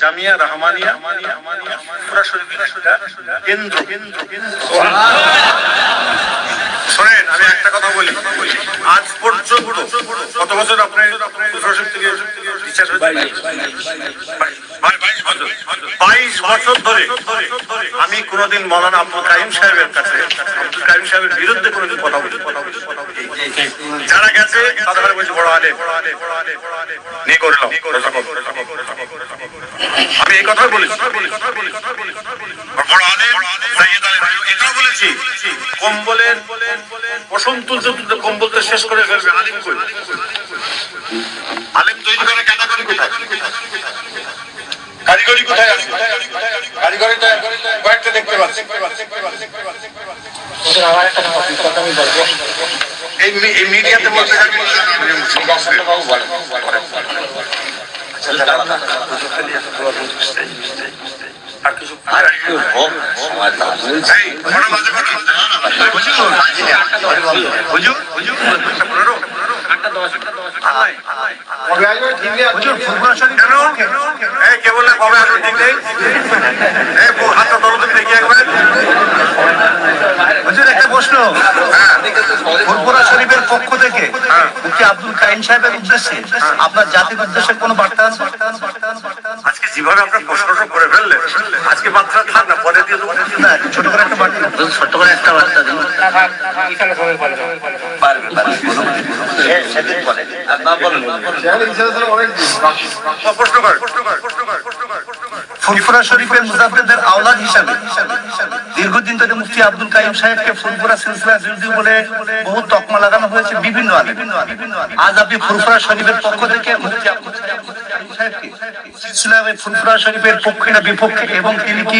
জামিয়া রহমানিয়া শোনেন, আমি একটা কথা বলি। আজ পর্যন্ত কত বছর আপনি সরাসরি থেকে টিচার বাইশ বছর। ধরে আমি কোনোদিন মৌলানা আব্দুল কাইম সাহেবের কাছে, আব্দুল কাইম সাহেবের বিরুদ্ধে কোনোদিন কথা বলি। যারা গেছে ঘরে বলছে, বড় আলে নিয়ে করলাম আমি এই কথা বলেছি। এটাও বলেছি। কম্বলের পশম তুলতে তুলতে কম্বলটা শেষ করে আলিম কই? আলেম তৈরি করে ক্যাটাগরি কোথায়? কারিগরি কোথায় আছে? কারিগরিটা কয়েকটা দেখতে পাচ্ছি। এই মিডিয়াতে বলতে হুজুর, হুজুর, এই, কে বললে কবে আসবে ঠিক নেই? এই, হাতটা ধরো তুমি দেখি একবার। হুজুর একটা প্রশ্ন ফুরফুরা শরীফের পক্ষ থেকে। মুফতি আব্দুল কাইম সাহেবের উদ্দেশ্যে আপনার জাতির উদ্দেশ্যে কোনো বার্তা আছে? আজকে যেভাবে আপনার প্রশ্নটা করে ফেললেন আজকে মাত্রা থাক না পরে দিয়ে ছোট করে একটা বার্তা ছোট করে একটা বার্তা দিন পারবে পারবে শরীফের দীর্ঘদিন ধরে মুফতি আব্দুল কাইম সাহেবকে ফুরফুরা সিলসিলা বিরোধী বলে বহু তকমা লাগানো হয়েছে বিভিন্ন আজ আপনি ফুরফুরা শরীফের পক্ষ থেকে মুফতি শরীফের পক্ষে না বিপক্ষে এবং তিনি কি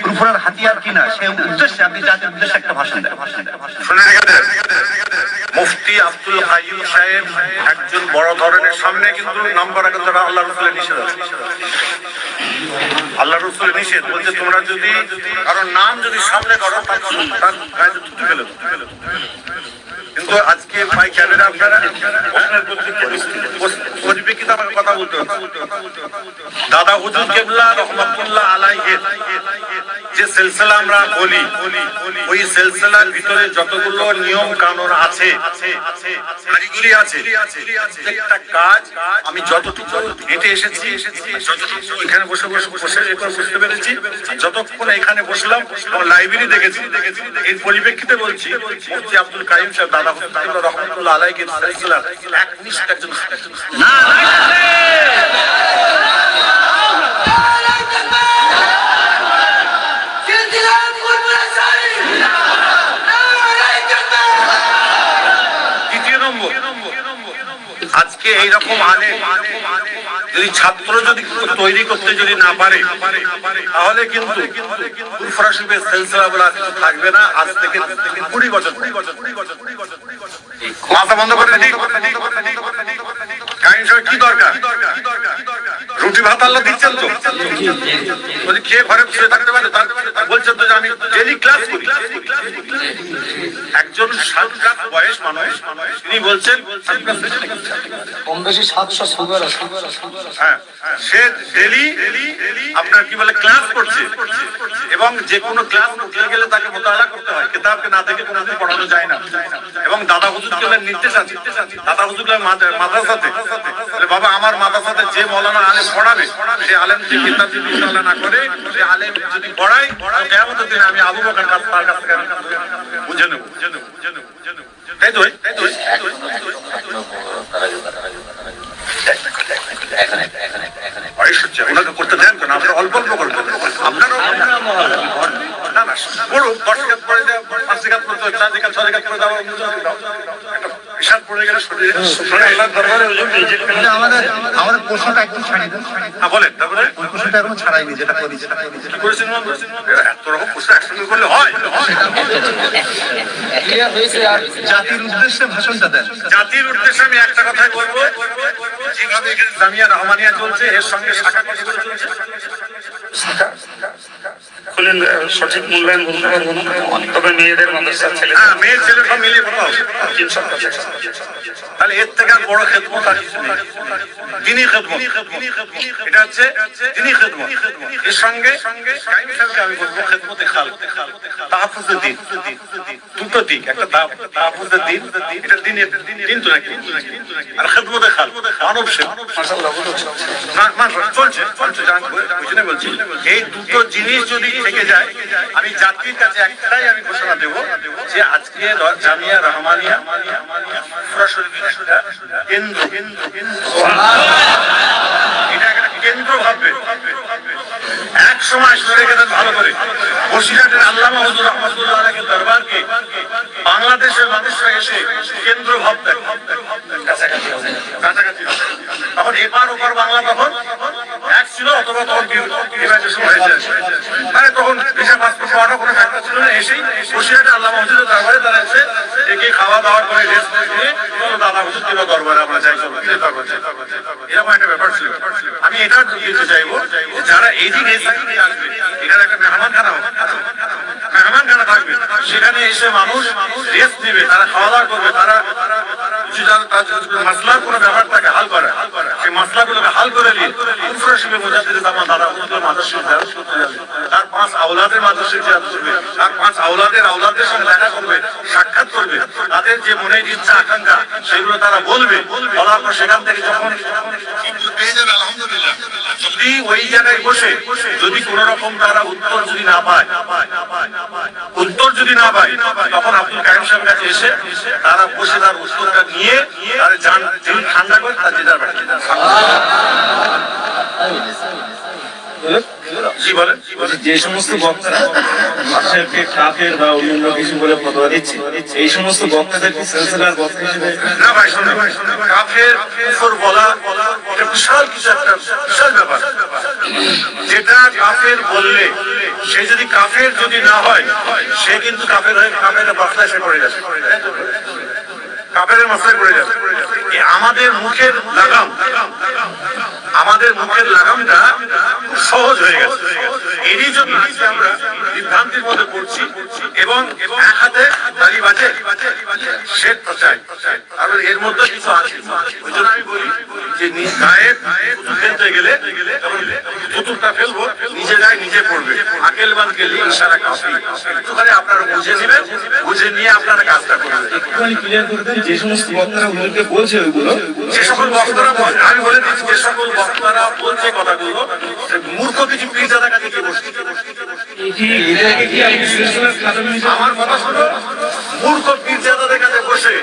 ফুরফুরার হাতিয়ার কিনা সেই উদ্দেশ্যে আপনি জাতির উদ্দেশ্যে একটা ভাষণ মুফতি আব্দুল কাইম সাহেব একজন বড় ধরনের সামনে কিন্তু নাম করা কিন্তু তারা আল্লাহ রসুলের নিষেধ আছে। আল্লাহ রসুলের নিষেধ বলছে, তোমরা যদি কারণ নাম যদি সামনে করো তার গায়ে ফেলে। কিন্তু আজকে ভাই ক্যামেরা আপনারা কথা বলতে দাদা হুজুর কেবলা রহমতুল্লাহ আলাইহের। যে সিলসিলা আমরা বলি, ওই সিলসিলার ভিতরে যতগুলো নিয়ম কানুন আছে কাজ আমি যতটুকু হেঁটে এসেছি এখানে বসে বসে বসে বুঝতে পেরেছি, যতক্ষণ এখানে বসলাম লাইব্রেরি দেখেছি। এর পরিপ্রেক্ষিতে বলছি, মুফতি আব্দুল কাইম সাহেব, দাদা রহমতুল্লাহ আলাইকে সিলসিলার একনিষ্ঠ একজন দ্বিতীয় আজকে এইরকম আনে, যদি ছাত্র যদি তৈরি করতে যদি না পারে, তাহলে কিন্তু থাকবে না। আজ থেকে কুড়ি বছর মাথা বন্ধ করে ঠিক কি দরকার কি দরকার? রুটি ভাত আল্লাহ দিচ্ছেন তো? খেয়ে ঘরে বসে থাকতে পারে? বলছেন তো যে আমি ডেলি ক্লাস করি। একজন বয়স মানুষ তিনি বলছেন কম বেশি সাতশো সুগার আছে। হ্যাঁ, সে ডেলি আপনার কি বলে ক্লাস করছে। এবং যে কোনো ক্লাস করতে গেলে তাকে মোতাবেলা করতে হয়। কিতাবকে না দেখে কোনোদিন পড়ানো যায় না। এবং দাদা হুজুর নির্দেশ আছে। দাদা হুজুর মাদ্রাসাতে বলে, বাবা আমার মাদ্রাসাতে যে মৌলানা আলেম পড়াবে সে আলেম যে কিতাব যদি না করে সে আলেম যদি পড়ায় কেমন দিনে আমি আবু বকর কাছ তার কাছ থেকে বুঝে নেব বুঝে বুঝে বুঝে তাই তাই তো করতে আপনারা অল্প না না ছয় আমাদের আমাদের প্রশ্নটা একটু ছাড়িয়ে দেন হ্যাঁ বলেন তারপরে ওই প্রশ্নটা এখনও ছাড়াইনি যেটা করি সেটা করি কি করেছেন এরা এত রকম প্রশ্ন একসঙ্গে করলে হয় হয়। জাতির উদ্দেশ্যে ভাষণটা দেন জাতির উদ্দেশ্যে আমি একটা কথাই বলব যেভাবে জামিয়া রহমানিয়া চলছে এর সঙ্গে শাখা চলছে খুলেন সঠিক মূল্যায়ন বলতে পারব না তবে মেয়েদের মাদ্রাসা ছেলে হ্যাঁ মেয়ের ছেলে সব মিলিয়ে তিনশো তাহলে এর থেকে বড় খেদমত আর কিছু নেই। দিনই খেদমত। এটা হচ্ছে দিনই খেদমত। এর সঙ্গে সাহেবকে আমি বলব খেদমতে খাল। তাহাফুজের দিন। দুটো দিক একটা তাহাফুজের দিন। এটা দিনের দিন তো নাকি? আর খেদমতে খাল। মানব না, চলছে চলছে জান- বলছি। এই দুটো জিনিস যদি থেকে যায় আমি জাতির কাছে একটাই আমি ঘোষণা দেব যে আজকে জামিয়া রহমানিয়া বাংলাদেশের মানুষরা এসে কেন্দ্র ভাবতেন কাছাকাছি কাছাকাছি তখন এপার ওপার বাংলা তখন এক ছিল, অথবা তখন ডিভাইডেশন হয়েছে মানে তখন ভিসা পাসপোর্ট পাওয়াটা কোনো তারা খাওয়া দাওয়া আমি এটা দিতে চাইব যারা এখানে একটা মেহমান খানা মেহমান খানা থাকবে। সেখানে এসে মানুষ রেস্ট নেবে, তারা খাওয়া দাওয়া করবে, তারা যারা মাসলার কোনো ব্যাপার থাকে, হাল করে মাসলাগুলোকে হাল করে তার পাঁচ আওলাদের তার পাঁচ আওলাদের আওলাদের সঙ্গে দেখা করবে, সাক্ষাৎ করবে। তাদের যে ইচ্ছা, আকাঙ্ক্ষা, সেগুলো তারা বলবে। বলার পর সেখান থেকে যখন যদি ওই জায়গায় বসে, যদি কোন রকম তারা উত্তর যদি না পায়, উত্তর যদি না পায়, তখন আব্দুল কায়েম সাহেবের কাছে এসে তারা বসে তার উত্তরটা নিয়ে যান ঠান্ডা করে তার যার বাড়ি। যে সমস্ত বা অন্যান্য কিছু বলে দিচ্ছে এই সমস্ত যেটা কাফের বললে, সে যদি কাফের যদি না হয় সে কিন্তু কাফের হয়ে কাফের বাসলায় সে পড়ে যাবে। কাফের মাসলায় যাবে। এ আমাদের মুখের লাগাম, আমাদের মুখের লাগামটা খুব সহজ হয়ে গেছে। এরই জন্য আমরা বিভ্রান্তির মধ্যে পড়ছি এবং এক হাতে দাঁড়িয়ে বাজে, সে প্রচার। কারণ এর মধ্যে কিছু আছে। ওই জন্য আমি বলি যে নিজ গায়ে থুতু ফেলতে গেলে থুতুটা ফেলব নিজে গায়ে নিজে পড়বে। আকেল বান গেলে ইশারা কাফি একটুখানি আপনারা বুঝে নেবেন বুঝে নিয়ে আপনারা কাজটা করবেন। একটুখানি ক্লিয়ার করে দেন যে সমস্ত বক্তারা হুজুরকে বলছে ওইগুলো। যে সকল বক্তারা আমি বলে দিচ্ছি যে সকল বক্তারা বলছে কথাগুলো মূর্খ কিছু পীরজাদা কাছে গিয়ে আমার কথা শুনো মূর্খ পীরজাদাদের কাছে বসে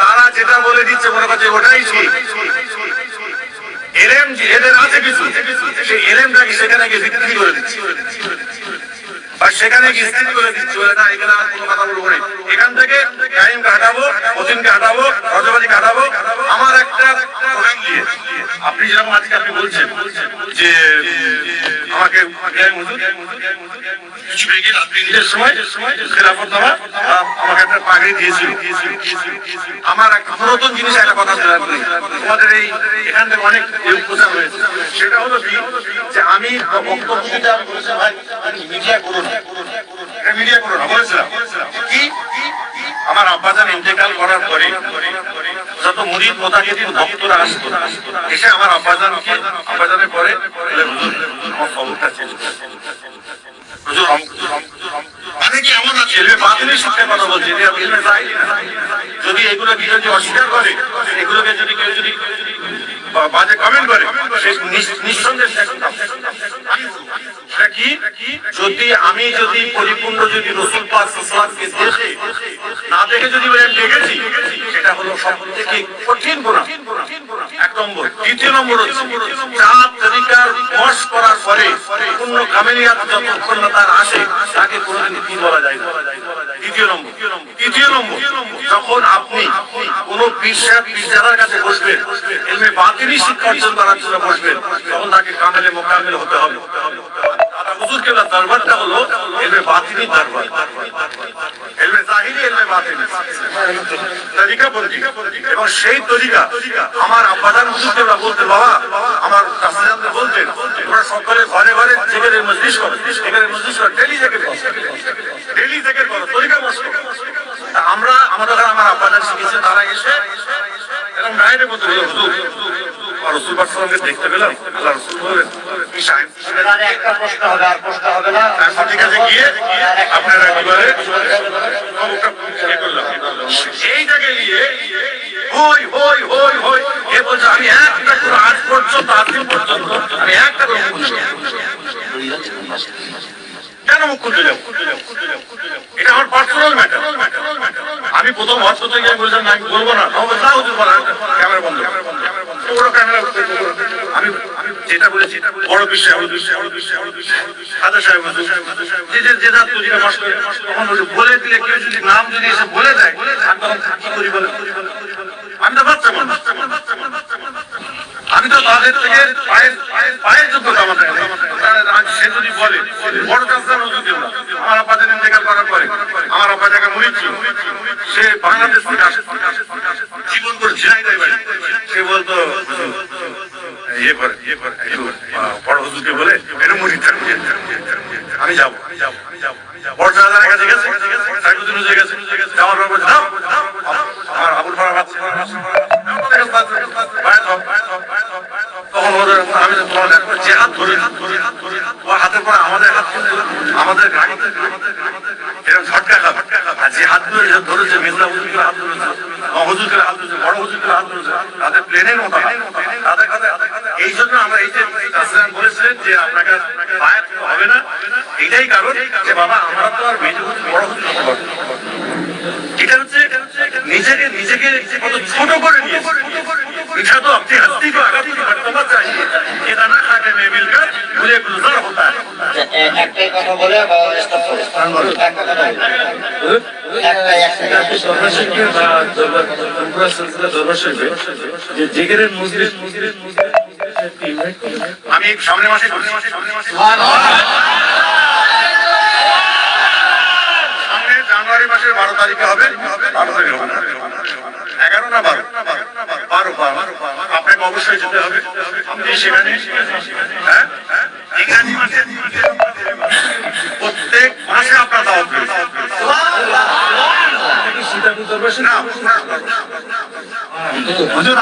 তারা যেটা বলে দিচ্ছে মনে করছে ওটাই ঠিক। এলেম যে এদের আছে কিছু, সেই এলেমটাকে সেখানে গিয়ে বিক্রি করে দিচ্ছি। আর সেখানে গিয়ে স্থির করে দিচ্ছি। এখানে কোনো কথা বলব না এখান থেকে টাইম কাটাবো অতীনকে হাঁটাবো রজবাজিকে কাটাবো আমার একটা প্রোগ্রাম দিয়ে আপনি যেরকম আজকে আপনি বলছেন যে, আমাকে হুজুর আমাকে একটা আমার পুরাতন জিনিস একটা কথা তোমাদের এই অনেক সেটা হলো যে আমি ইন্তেকাল করার পরে যত মুরিদ মোতাহিদিন ভক্তরা আসতো, এসে আমার আব্বাজানকে, আব্বাজানের পরে বলে, হুজুর, আমার খবরটা চেঞ্জ করে দিন। হুজুর, আম- মানে কি এমন আছে এলমে বাতিলের শিক্ষার কথা বলছি না। যদি এগুলো যদি অস্বীকার করে, এগুলোকে যদি কেউ যদি বাজে কমেন্ট করে, সে কি যদি আমি যদি পরিপূর্ণ যদি রসুল পাক ইসলামকে দেখে, না দেখে যদি দেখেছি, সেটা হলো সব থেকে কঠিন গুণা দ্বিতীয় নম্বর হচ্ছে চার তরিকার বস করার পরে পূর্ণ কামেলিয়াত যতক্ষণ না তার আসে, তাকে কোনোদিন কি বলা যায় না। দ্বিতীয় নম্বর। তৃতীয় নম্বর, যখন আপনি কোন পীর পীরজাদার কাছে বসবেন, এলমে বাতিলই শিক্ষা অর্জন করার জন্য বসবেন, তখন তাকে কামেলে মোকামেল হতে হবে। হুজুর কেবলা দরবারটা হলো, এলমে বাতিলই দরবার এলমে জাহিরি এলমে বাতিলি তরিকা বলছি এবং সেই তরিকা আমার আব্বাজান হুজুর কেবলা বাবা আমার কাসাজানদের বলতেন তোমরা সকলে ঘরে ঘরে মজলিস করো জেগের মজলিস করো ডেলি জেগের ডেলি জেগের করো তরিকা মস্ত আমরা আমাদের আমার আব্বাজান শিখেছে তারা এসে এরকম রসুল পাকসালামকে দেখতে পেলাম আল্লাহ রসুল বললেন একটা প্রশ্ন হবে আর প্রশ্ন হবে না। গিয়ে আপনারা একেবারে খবরটা ইয়ে করলাম। এইটাকে নিয়ে হই হই হই হই। এ বলছে আমি একটা করে আজ পর্যন্ত আজকে পর্যন্ত আমি একটা করে কেন মুখ খুলতে যাব এটা আমার পার্সোনাল ম্যাটার আমি প্রথম হস্ত থেকে আমি বলছিলাম আমি বলব না ক্যামেরা বন্ধ ওরা ক্যামেরা আমি যেটা বলেছি বড় বিষয় বড় বিষয় বড় বিষয় বড় বিষয় আদা সাহেব হুজুর, যে যে দাঁত করে করে, তখন বলে দিলে কেউ যদি নাম যদি এসে বলে দেয় আমি তখন কি করি বলে। আমি তো বাচ্চা মানুষ আমি তো তাদের থেকে পায়ের পায়ের যোগ্যতা আমার সে যদি বলে বড় চাষা নজর আমার আব্বা যেদিন ইন্তেকাল করার পরে আমার আব্বা জায়গা মরিচ সে বাংলাদেশ থেকে আসে। জীবন করে ঝিনাইদাই বাড়ি। সে বলতো ইয়ে করে ইয়ে করে বড় হুজুরকে বলে এটা মুড়ি আমি যাব আমি যাব। আমি যাব বড় কাছে গেছে গেছে? যাওয়ার পর যাও, আমাদের হাত আমাদের গাড়িতে এরকম ঝটকা খাবে যে হাত ধরেছে হুজুরকে হাত ধরেছে একটা কথা বলে। একটাই একটাই আপনি দরবার শরীফে বা দরবার ত্রিপুরা সিলসিলা দরবার শরীফে যে মজলিস মজলিস মজলিস একটি ইনভাইট করবেন আমি সামনে মাসে সামনে জানুয়ারি মাসের বারো তারিখে হবে বারো তারিখে হবে না। এগারো না বারো বারো বারো আপনাকে অবশ্যই যেতে হবে আপনি সেখানে হ্যাঁ ইংরাজি প্রত্যেক মাসে আপনার দাওয়াত রয়েছে। না আমাদের